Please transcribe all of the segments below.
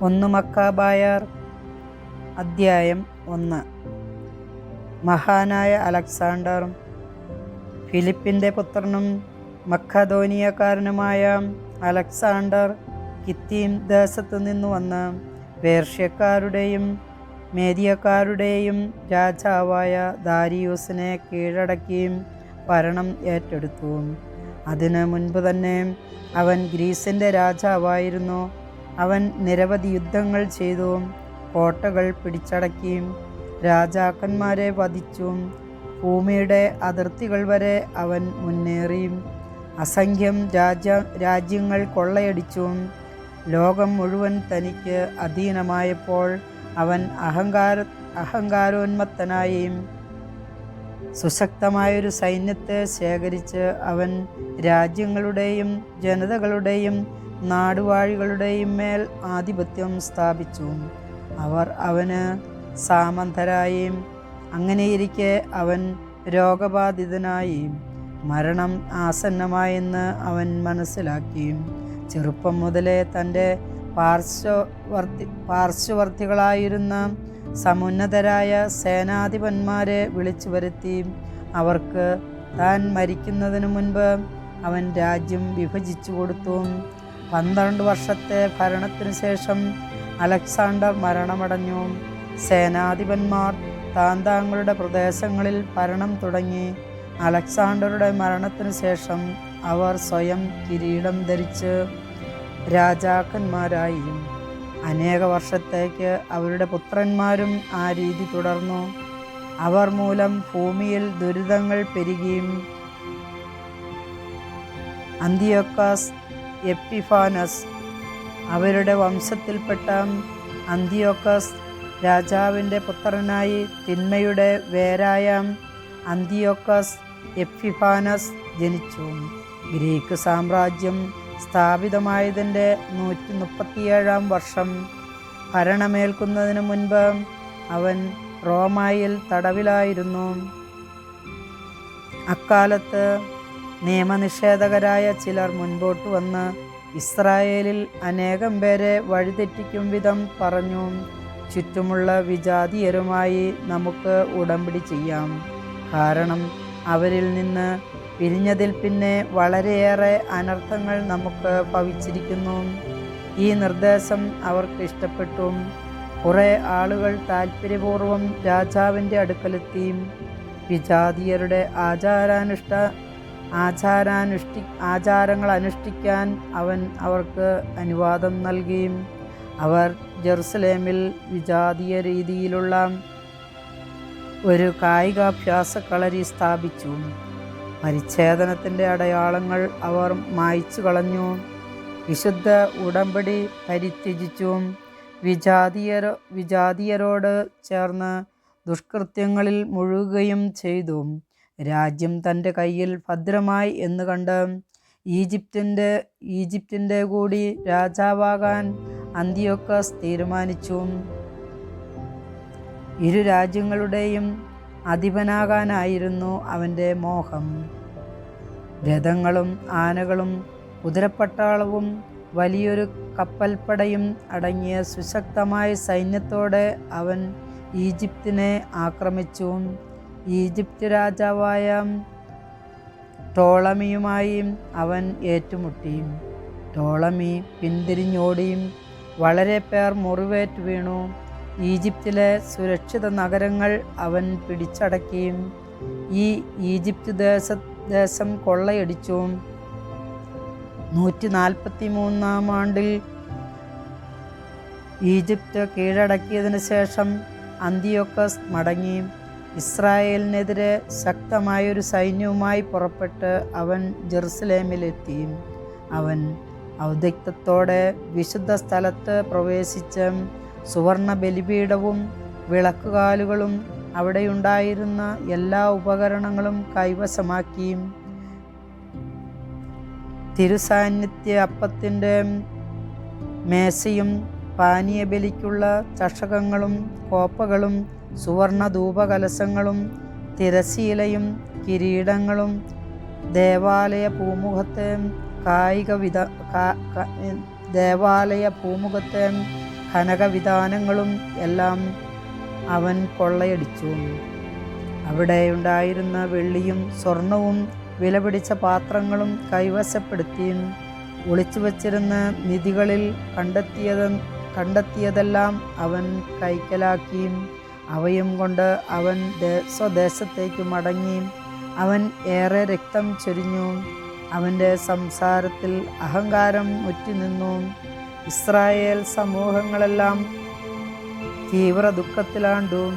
ഒന്ന് മക്കാബായർ അദ്ധ്യായം ഒന്ന്. മഹാനായ അലക്സാണ്ടറും ഫിലിപ്പിന്റെ പുത്രനും മഖദോനിയക്കാരനുമായ അലക്സാണ്ടർ കിത്തീം ദേശത്തു നിന്നു വന്ന് പേർഷ്യക്കാരുടെയും മേദിയക്കാരുടെയും രാജാവായ ദാരിയൂസിനെ കീഴടക്കിയും ഭരണം ഏറ്റെടുത്തു. അതിനു മുൻപ് തന്നെ അവൻ ഗ്രീസിന്റെ രാജാവായിരുന്നു. അവൻ നിരവധി യുദ്ധങ്ങൾ ചെയ്തു കോട്ടകൾ പിടിച്ചടക്കിയും രാജാക്കന്മാരെ വധിച്ചും ഭൂമിയുടെ അതിർത്തികൾ വരെ അവൻ മുന്നേറിയും അസംഖ്യം രാജ രാജ്യങ്ങൾ കൊള്ളയടിച്ചും ലോകം മുഴുവൻ തനിക്ക് അധീനമായപ്പോൾ അവൻ അഹങ്കാര അഹങ്കാരോന്മത്തനായും സുശക്തമായൊരു സൈന്യത്തെ ശേഖരിച്ച് അവൻ രാജ്യങ്ങളുടെയും ജനതകളുടെയും നാടുവാഴികളുടെയും മേൽ ആധിപത്യം സ്ഥാപിച്ചു. അവർ അവന് സാമന്തരായും അങ്ങനെയിരിക്കെ അവൻ രോഗബാധിതനായി മരണം ആസന്നമായെന്ന് അവൻ മനസ്സിലാക്കി. ചെറുപ്പം മുതലേ തന്റെ പാർശ്വവർത്തി പാർശ്വവർത്തികളായിരുന്ന സമുന്നതരായ സേനാധിപന്മാരെ വിളിച്ചു വരുത്തി അവർക്ക് താൻ മരിക്കുന്നതിനു മുൻപ് അവൻ രാജ്യം വിഭജിച്ചു കൊടുത്തു. പന്ത്രണ്ട് വർഷത്തെ ഭരണത്തിനു ശേഷം അലക്സാണ്ടർ മരണമടഞ്ഞു. സേനാധിപന്മാർ താന്താങ്ങളുടെ പ്രദേശങ്ങളിൽ ഭരണം തുടങ്ങി. അലക്സാണ്ടറുടെ മരണത്തിനു ശേഷം അവർ സ്വയം കിരീടം ധരിച്ച് രാജാക്കന്മാരായി. അനേക വർഷത്തേക്ക് അവരുടെ പുത്രന്മാരും ആ രീതി തുടർന്നു. അവർ മൂലം ഭൂമിയിൽ ദുരിതങ്ങൾ പെരുകിയും അന്തിയോക്കാസ് എപ്പിഫാനസ്. അവരുടെ വംശത്തിൽപ്പെട്ട അന്തിയോക്കസ് രാജാവിന്റെ പുത്രനായി തിന്മയുടെ വേരായ അന്തിയോക്കസ് എപ്പിഫാനസ് ജനിച്ചു. ഗ്രീക്ക് സാമ്രാജ്യം സ്ഥാപിതമായതിന്റെ നൂറ്റി മുപ്പത്തിയേഴാം വർഷം ഭരണമേൽക്കുന്നതിന് മുൻപ് അവൻ റോമായിൽ തടവിലായിരുന്നു. അക്കാലത്ത് നിയമനിഷേധകരായ ചിലർ മുൻപോട്ട് വന്ന് ഇസ്രായേലിൽ അനേകം പേരെ വഴിതെറ്റിക്കും വിധം പറഞ്ഞു. ചുറ്റുമുള്ള വിജാതീയരുമായി നമുക്ക് ഉടമ്പടി ചെയ്യാം. കാരണം അവരിൽ നിന്ന് പിരിഞ്ഞതിൽ പിന്നെ വളരെയേറെ അനർത്ഥങ്ങൾ നമുക്ക് ഭവിച്ചിരിക്കുന്നു. ഈ നിർദ്ദേശം അവർക്ക് ഇഷ്ടപ്പെട്ടു. കുറേ ആളുകൾ താൽപ്പര്യപൂർവം രാജാവിന്റെ അടുക്കലെത്തി. വിജാതീയരുടെ ആചാരാനുഷ്ഠ ആചാരാനുഷ്ഠി ആചാരങ്ങൾ അനുഷ്ഠിക്കാൻ അവൻ അവർക്ക് അനുവാദം നൽകിയും അവർ ജെറുസലേമിൽ വിജാതീയ രീതിയിലുള്ള ഒരു കായികാഭ്യാസ കളരി സ്ഥാപിച്ചു. പരിച്ഛേദനത്തിന്റെ അടയാളങ്ങൾ അവർ മായ്ച്ചു കളഞ്ഞു. വിശുദ്ധ ഉടമ്പടി പരിത്യജിച്ചു. വിജാതീയരോ വിജാതീയരോട് ചേർന്ന് ദുഷ്കൃത്യങ്ങളിൽ മുഴുകുകയും ചെയ്തു. രാജ്യം തന്റെ കയ്യിൽ ഭദ്രമായി എന്ന് കണ്ട് ഈജിപ്തിന്റെ ഈജിപ്തിന്റെ കൂടി രാജാവാകാൻ അന്തിയോക്കസ് തീരുമാനിച്ചു. ഇരു രാജ്യങ്ങളുടെയും അധിപനാകാനായിരുന്നു അവന്റെ മോഹം. രഥങ്ങളും ആനകളും കുതിരപ്പട്ടാളവും വലിയൊരു കപ്പൽപ്പടയും അടങ്ങിയ സുശക്തമായ സൈന്യത്തോടെ അവൻ ഈജിപ്തിനെ ആക്രമിച്ചു. ഈജിപ്ത് രാജാവായ ടോളമിയുമായി അവൻ ഏറ്റുമുട്ടി ടോളമി പിന്തിരിഞ്ഞോടിയും വളരെ പേർ മുറിവേറ്റ് വീണു. ഈജിപ്തിലെ സുരക്ഷിത നഗരങ്ങൾ അവൻ പിടിച്ചടക്കിയും ഈ ഈജിപ്ത് ദേശ ദേശം കൊള്ളയടിച്ചു. നൂറ്റി നാൽപ്പത്തി മൂന്നാം ആണ്ടിൽ ഈജിപ്ത് കീഴടക്കിയതിനു ശേഷം അന്തിയോക്കസ് മടങ്ങി. ഇസ്രായേലിനെതിരെ ശക്തമായൊരു സൈന്യവുമായി പുറപ്പെട്ട് അവൻ ജെറുസലേമിലെത്തി അവൻ ഔദ്യക്തത്തോടെ വിശുദ്ധ സ്ഥലത്ത് പ്രവേശിച്ച് സുവർണ ബലിപീഠവും വിളക്കുകാലുകളും അവിടെയുണ്ടായിരുന്ന എല്ലാ ഉപകരണങ്ങളും കൈവശമാക്കി. തിരുസാന്നിധ്യ അപ്പത്തിന്റെ മേശയും പാനീയബലിക്കുള്ള ചഷകങ്ങളും കോപ്പകളും സുവർണ ധൂപകലശങ്ങളും തിരശീലയും കിരീടങ്ങളും ദേവാലയ പൂമുഖത്തെ കായിക വിധ ദേവാലയ പൂമുഖത്തെ ഖനകവിധാനങ്ങളും എല്ലാം അവൻ കൊള്ളയടിച്ചു. അവിടെയുണ്ടായിരുന്ന വെള്ളിയും സ്വർണവും വിലപിടിച്ച പാത്രങ്ങളും കൈവശപ്പെടുത്തിയും ഒളിച്ചു വച്ചിരുന്ന നിധികളിൽ കണ്ടെത്തിയത് കണ്ടെത്തിയതെല്ലാം അവൻ കൈക്കലാക്കി. അവയും കൊണ്ട് അവൻ സ്വദേശത്തേക്ക് മടങ്ങി. അവൻ ഏറെ രക്തം ചൊരിഞ്ഞു. അവന്റെ സംസാരത്തിൽ അഹങ്കാരം മുറ്റിനിന്നു ഇസ്രായേൽ സമൂഹങ്ങളെല്ലാം തീവ്ര ദുഃഖത്തിലാണ്ടു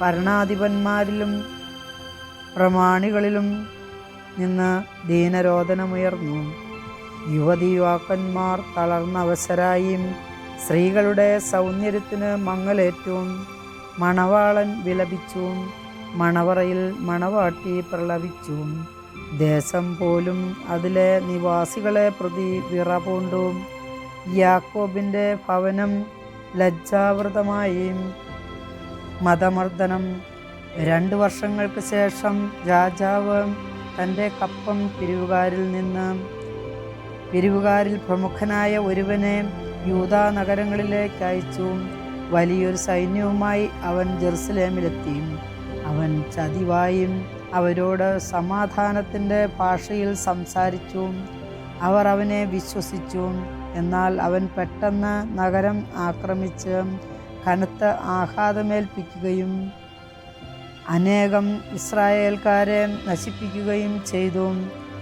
ഭരണാധിപന്മാരിലും പ്രമാണികളിലും നിന്ന് ദീനരോധനമുയർന്നു യുവതി യുവാക്കന്മാർ തളർന്ന അവസരായി സ്ത്രീകളുടെ സൗന്ദര്യത്തിന് മങ്ങലേറ്റു. മണവാളൻ വിലപിച്ചു. മണവറയിൽ മണവാട്ടി പ്രളവിച്ചു. ദേശം പോലും അതിലെ നിവാസികളെ പ്രതി വിറപൂണ്ടു. യാക്കോബിന്റെ ഭവനം ലജ്ജാവൃതമായി. മതമർദ്ദനം. രണ്ട് വർഷങ്ങൾക്ക് ശേഷം രാജാവ് തന്റെ കപ്പം പിരിവുകാരിൽ നിന്ന് പിരിവുകാരിൽ പ്രമുഖനായ ഒരുവനെ യൂതാ നഗരങ്ങളിലേക്ക് അയച്ചു. വലിയൊരു സൈന്യവുമായി അവൻ ജെറുസലേമിലെത്തി അവൻ ചതിവായും അവരോട് സമാധാനത്തിന്റെ ഭാഷയിൽ സംസാരിച്ചു. അവർ അവനെ വിശ്വസിച്ചു. എന്നാൽ അവൻ പെട്ടെന്ന് നഗരം ആക്രമിച്ച് കനത്ത ആഘാതമേൽപ്പിക്കുകയും അനേകം ഇസ്രായേൽക്കാരെ നശിപ്പിക്കുകയും ചെയ്തു.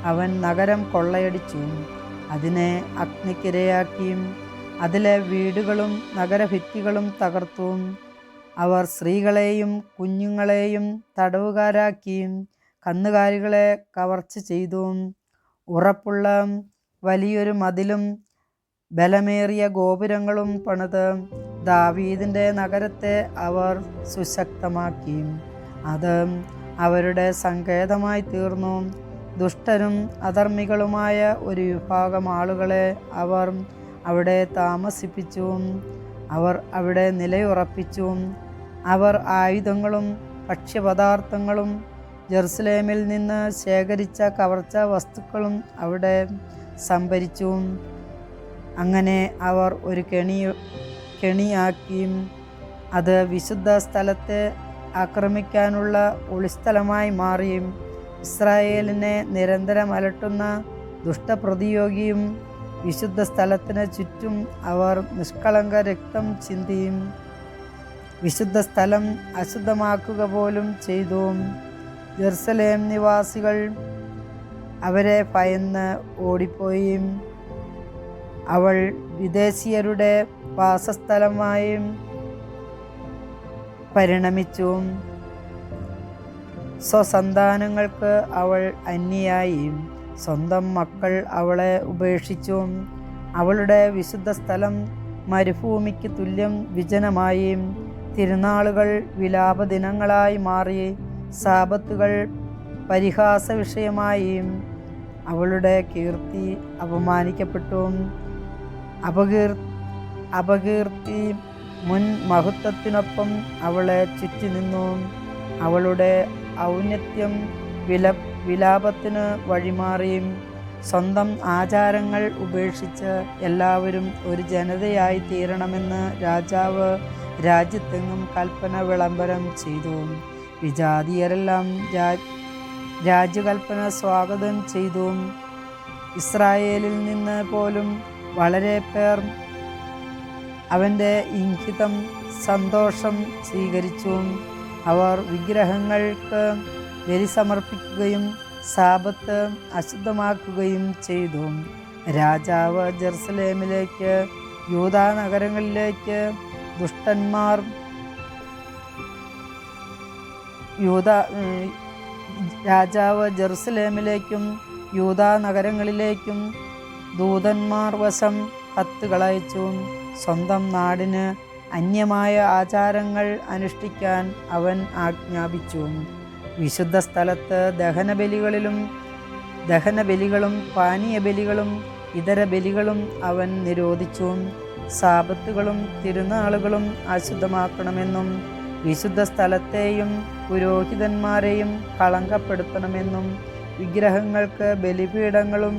അവൻ നഗരം കൊള്ളയടിച്ചു. അതിനെ അഗ്നിക്കിരയാക്കിയും അതിലെ വീടുകളും നഗരഭിത്തികളും തകർത്തു. അവർ സ്ത്രീകളെയും കുഞ്ഞുങ്ങളെയും തടവുകാരാക്കിയും കന്നുകാലികളെ കവർച്ച ചെയ്തു. ഉറപ്പുള്ള വലിയൊരു മതിലും ബലമേറിയ ഗോപുരങ്ങളും പണിത് ദാവീദിന്റെ നഗരത്തെ അവർ സുശക്തമാക്കി. അത് അവരുടെ സങ്കേതമായി തീർന്നു. ദുഷ്ടരും അധർമ്മികളുമായ ഒരു വിഭാഗം ആളുകളെ അവർ അവിടെ താമസിപ്പിച്ചു അവർ അവിടെ നിലയുറപ്പിച്ചു അവർ ആയുധങ്ങളും ഭക്ഷ്യപദാർത്ഥങ്ങളും ജെറുസലേമിൽ നിന്ന് ശേഖരിച്ച കവർച്ച വസ്തുക്കളും അവിടെ സംഭരിച്ചു. അങ്ങനെ അവർ ഒരു കെണി കെണിയാക്കിയും അത് വിശുദ്ധ സ്ഥലത്തെ ആക്രമിക്കാനുള്ള ഒളിസ്ഥലമായി മാറിയും. ഇസ്രായേലിനെ നിരന്തരം അലട്ടുന്ന ദുഷ്ടപ്രതിയോഗിയും വിശുദ്ധ സ്ഥലത്തിന് ചുറ്റും അവർ നിഷ്കളങ്ക രക്തം ചിന്തിയും വിശുദ്ധ സ്ഥലം അശുദ്ധമാക്കുക പോലും ചെയ്തു. ജെറുസലേം നിവാസികൾ അവരെ ഭയന്ന് ഓടിപ്പോയി. അവൾ വിദേശീയരുടെ വാസസ്ഥലമായും പരിണമിച്ചു. സ്വസന്താനങ്ങൾക്ക് അവൾ അന്യയായി. സ്വന്തം മക്കൾ അവളെ ഉപേക്ഷിച്ചു. അവളുടെ വിശുദ്ധ സ്ഥലം മരുഭൂമിക്ക് തുല്യം വിജനമായി. തിരുനാളുകൾ വിലാപദിനങ്ങളായി മാറി. സാപത്തുകൾ പരിഹാസ വിഷയമായി അവളുടെ കീർത്തി അപമാനിക്കപ്പെട്ടു. അപകീർ അപകീർത്തി മുൻ മഹത്വത്തിനൊപ്പം അവളെ ചുറ്റി നിന്നു അവളുടെ ഔന്നത്യം വില വിലാപത്തിന് വഴിമാറിയും സ്വന്തം ആചാരങ്ങൾ ഉപേക്ഷിച്ച് എല്ലാവരും ഒരു ജനതയായി തീരണമെന്ന് രാജാവ് രാജ്യത്തെങ്ങും കൽപ്പന വിളംബരം ചെയ്തു. വിജാതീയരെല്ലാം രാജ് രാജ്യകൽപ്പന സ്വാഗതം ചെയ്തു. ഇസ്രായേലിൽ നിന്ന് പോലും വളരെ പേർ അവന്റെ ഇംഗിതം സന്തോഷം സ്വീകരിച്ചു. അവർ വിഗ്രഹങ്ങൾക്ക് ബലി സമർപ്പിക്കുകയും സാപത്ത് അശുദ്ധമാക്കുകയും ചെയ്തു. രാജാവ് ജെറുസലേമിലേക്ക് യൂതാ നഗരങ്ങളിലേക്ക് ദുഷ്ടന്മാർ യൂത രാജാവ് ജെറുസലേമിലേക്കും യൂതാ നഗരങ്ങളിലേക്കും ദൂതന്മാർ വശം കത്തുകളയച്ചു സ്വന്തം നാടിന് അന്യമായ ആചാരങ്ങൾ അനുഷ്ഠിക്കാൻ അവൻ ആജ്ഞാപിച്ചു. വിശുദ്ധ സ്ഥലത്ത് ദഹനബലികളിലും ദഹനബലികളും പാനീയബലികളും ഇതര ബലികളും അവൻ നിരോധിച്ചു സാപത്തുകളും തിരുനാളുകളും അശുദ്ധമാക്കണമെന്നും വിശുദ്ധ സ്ഥലത്തെയും പുരോഹിതന്മാരെയും കളങ്കപ്പെടുത്തണമെന്നും വിഗ്രഹങ്ങൾക്ക് ബലിപീഠങ്ങളും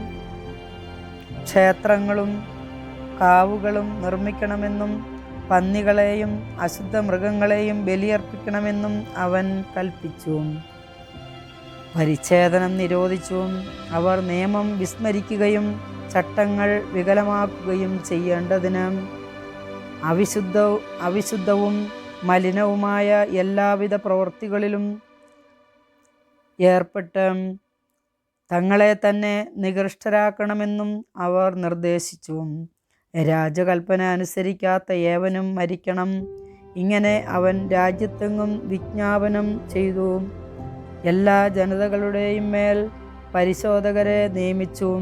ക്ഷേത്രങ്ങളും കാവുകളും നിർമ്മിക്കണമെന്നും പന്നികളെയും അശുദ്ധ മൃഗങ്ങളെയും ബലിയർപ്പിക്കണമെന്നും അവൻ കൽപ്പിച്ചു. പരിച്ഛേദനം നിരോധിച്ചു. അവർ നിയമം വിസ്മരിക്കുകയും ചട്ടങ്ങൾ വികലമാക്കുകയും ചെയ്യേണ്ടതിന് അവിശുദ്ധ അവിശുദ്ധവും മലിനവുമായ എല്ലാവിധ പ്രവൃത്തികളിലും ഏർപ്പെട്ട് തങ്ങളെ തന്നെ നികൃഷ്ടരാക്കണമെന്നും അവർ നിർദ്ദേശിച്ചു. രാജകൽപ്പന അനുസരിക്കാത്ത ഏവനും മരിക്കണം. ഇങ്ങനെ അവൻ രാജ്യത്തെങ്ങും വിജ്ഞാപനം ചെയ്തു. എല്ലാ ജനതകളുടെയും മേൽ പരിശോധകരെ നിയമിച്ചു.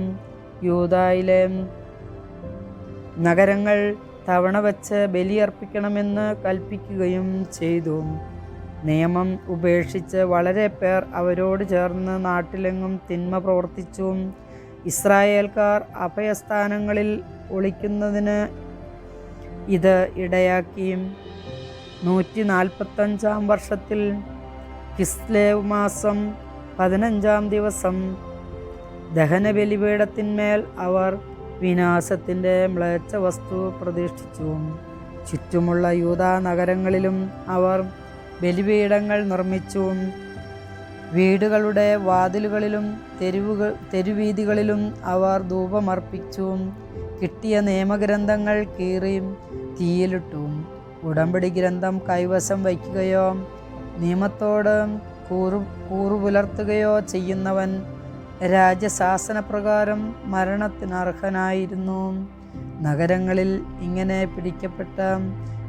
യൂതായിലെ നഗരങ്ങൾ തവണ വച്ച് ബലിയർപ്പിക്കണമെന്ന് കൽപ്പിക്കുകയും ചെയ്തു. നിയമം ഉപേക്ഷിച്ച് വളരെ പേർ അവരോട് ചേർന്ന് നാട്ടിലെങ്ങും തിന്മ പ്രവർത്തിച്ചു. ഇസ്രായേൽക്കാർ അഭയസ്ഥാനങ്ങളിൽ ഒളിക്കുന്നതിന് ഇത് ഇടയാക്കി നൂറ്റി നാൽപ്പത്തഞ്ചാം വർഷത്തിൽ കിസ്ലേവ് മാസം പതിനഞ്ചാം ദിവസം ദഹനബലിപീഠത്തിന്മേൽ അവർ വിനാശത്തിന്റെ മ്ലേച്ഛ വസ്തു പ്രതിഷ്ഠിച്ചു ചുറ്റുമുള്ള യൂതാ നഗരങ്ങളിലും അവർ ബലിപീഠങ്ങൾ നിർമ്മിച്ചു. വീടുകളുടെ വാതിലുകളിലും തെരുവുകൾ തെരുവീതികളിലും അവർ ധൂപമർപ്പിച്ചു. കിട്ടിയ നിയമഗ്രന്ഥങ്ങൾ കീറി തീയിലിട്ടു. ഉടമ്പടി ഗ്രന്ഥം കൈവശം വയ്ക്കുകയോ നിയമത്തോട് കൂറു കൂറുപുലർത്തുകയോ ചെയ്യുന്നവൻ രാജശാസനപ്രകാരം മരണത്തിനർഹനായിരുന്നു. നഗരങ്ങളിൽ ഇങ്ങനെ പിടിക്കപ്പെട്ട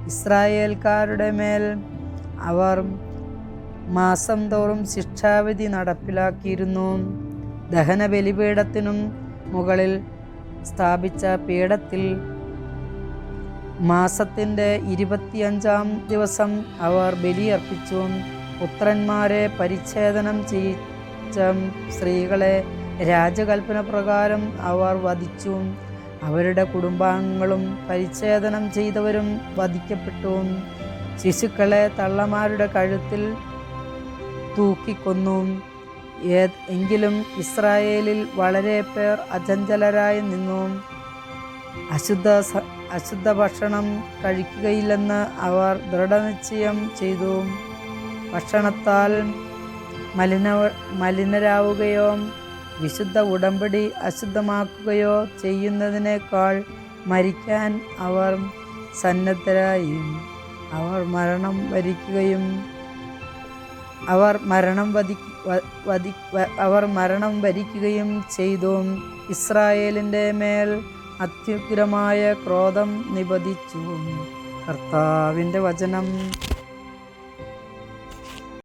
ഇസ്രായേൽക്കാരുടെ മേൽ അവർ മാസം തോറും ശിക്ഷാവിധി നടപ്പിലാക്കിയിരുന്നു. ദഹന ബലിപീഠത്തിനും മുകളിൽ സ്ഥാപിച്ച പീഠത്തിൽ മാസത്തിന്റെ ഇരുപത്തിയഞ്ചാം ദിവസം അവർ ബലിയർപ്പിച്ചു. പുത്രന്മാരെ പരിച്ഛേദനം ചെയ്യിച്ച സ്ത്രീകളെ രാജകൽപ്പന പ്രകാരം അവർ വധിച്ചു. അവരുടെ കുടുംബാംഗങ്ങളും പരിച്ഛേദനം ചെയ്തവരും വധിക്കപ്പെട്ടു. ശിശുക്കളെ തള്ളമാരുടെ കഴുത്തിൽ തൂക്കിക്കൊന്നു. എങ്കിലും ഇസ്രായേലിൽ വളരെ പേർ അചഞ്ചലരായി നിന്നു. അശുദ്ധ അശുദ്ധ ഭക്ഷണം കഴിക്കുകയില്ലെന്ന് അവർ ദൃഢനിശ്ചയം ചെയ്തു. ഭക്ഷണത്താൽ മലിന മലിനരാവുകയോ വിശുദ്ധ ഉടമ്പടി അശുദ്ധമാക്കുകയോ ചെയ്യുന്നതിനേക്കാൾ മരിക്കാൻ അവർ സന്നദ്ധരായി. അവർ മരണം വരിക്കുകയും അവർ മരണം വധി വധി അവർ മരണം വരിക്കുകയും ചെയ്തു. ഇസ്രായേലിന്റെ മേൽ അത്യുഗ്രമായ ക്രോധം നിപതിച്ചു. കർത്താവിന്റെ വചനം